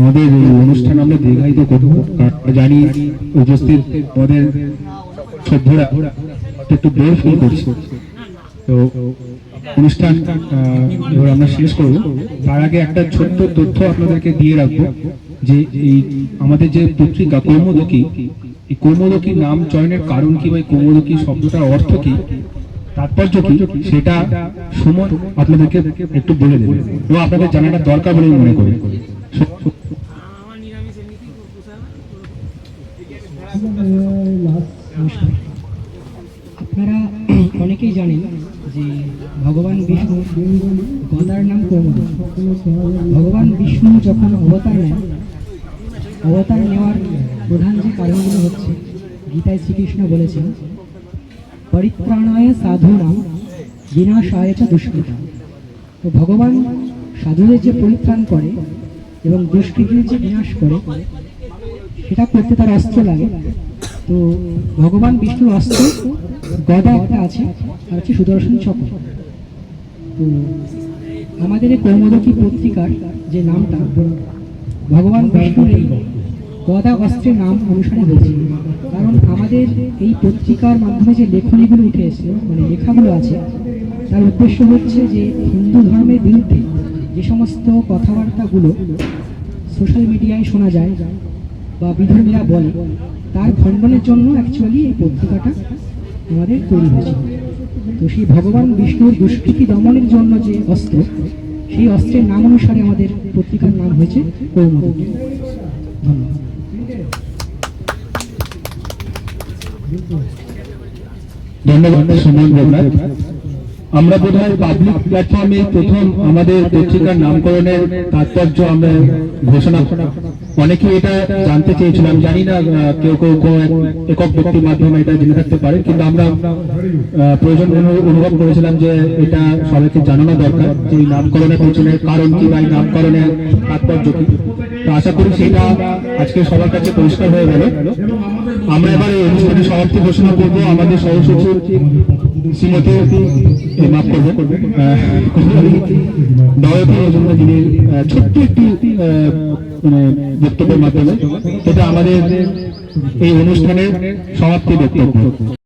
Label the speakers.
Speaker 1: আমাদের অনুষ্ঠান আমরা দীর্ঘায়িত করব। জানি উপস্থিত আমাদের সভ্যরা একটু বোর ফিল করছে। তো অনুষ্ঠান আমরা শেষ করব। তার আগে একটা ছোট্ট তথ্য আপনাদেরকে দিয়ে রাখব যে এই আমাদের যে পত্রিকা কৌমদকি, এই কৌমদকি নাম চয়নের কারণ কি বা কৌমদকি শব্দটার অর্থ কি, তাৎপর্য কি, সেটা সুমন আপনাদেরকে একটু বলে দেবে। এবং আপনাদের জানাটা দরকার বলে মনে করি।
Speaker 2: আপনারা অনেকেই জানেন যে ভগবান বিষ্ণু গদার নাম কৌমুদ ভগবান বিষ্ণু যখন অবতার নেন, অবতার নেওয়ার প্রধান যে কারণগুলো হচ্ছে, গীতায় শ্রীকৃষ্ণ বলেছেন, পরিত্রাণায় সাধুনাম, বিনাশায় চ দুষ্কৃতা। তো ভগবান সাধুদের যে পরিত্রাণ করে এবং দুষ্কৃতির যে বিনাশ করে সেটা করতে তার অস্ত্র লাগে। তো ভগবান বিষ্ণুর অস্ত্র গদা একটা আছে, আর হচ্ছে সুদর্শন চক্র। তো আমাদের এই কৌমদকী পত্রিকার যে নামটা, ভগবান বিষ্ণুর এই গদা অস্ত্রের নাম অনুসারে হয়েছে। কারণ আমাদের এই পত্রিকার মাধ্যমে যে লেখনীগুলো উঠে এসে মানে লেখাগুলো আছে, তার উদ্দেশ্য হচ্ছে যে হিন্দু ধর্মের বিরুদ্ধে যে সমস্ত কথাবার্তাগুলো সোশ্যাল মিডিয়ায় শোনা যায় বা বিধর্মীরা বলে, তার খণ্ডনের জন্য অ্যাকচুয়ালি এই পত্রিকাটা আমাদের তৈরি হয়েছে। তো সেই ভগবান বিষ্ণুর দুষ্কৃতি দমনের জন্য যে অস্ত্র, সেই অস্ত্রের নাম অনুসারে আমাদের পত্রিকার নাম হয়েছে ধন্যবাদ।
Speaker 1: ধন্যবাদ আমরা বোধহয় পাবলিক প্ল্যাটফর্মে প্রথম আমাদের পত্রিকার নামকরণের তাৎপর্য আমরা ঘোষণা অনেকে এটা জানতে চেয়েছিলাম, জানি না কেউ কেউ কেউ এক- একক ব্যক্তির মাধ্যমে এটা জেনে থাকতে পারে, কিন্তু আমরা প্রয়োজন অনু- অনুভব করেছিলাম যে এটা সবাইকে জানানো দরকার যে নামকরণের পেছনে কারণ কি বা নামকরণের তাৎপর্য কি। তো আশা করি সেটা আজকে সবার কাছে পরিষ্কার হয়ে গেল। আমরা এবার এই অনুষ্ঠানের সমাপ্তি ঘোষণা করব। আমাদের সহসচিব ছোট্ট একটি মানে বক্তব্যের মাধ্যমে এটা আমাদের এই অনুষ্ঠানের সমাপ্তি বক্তব্য।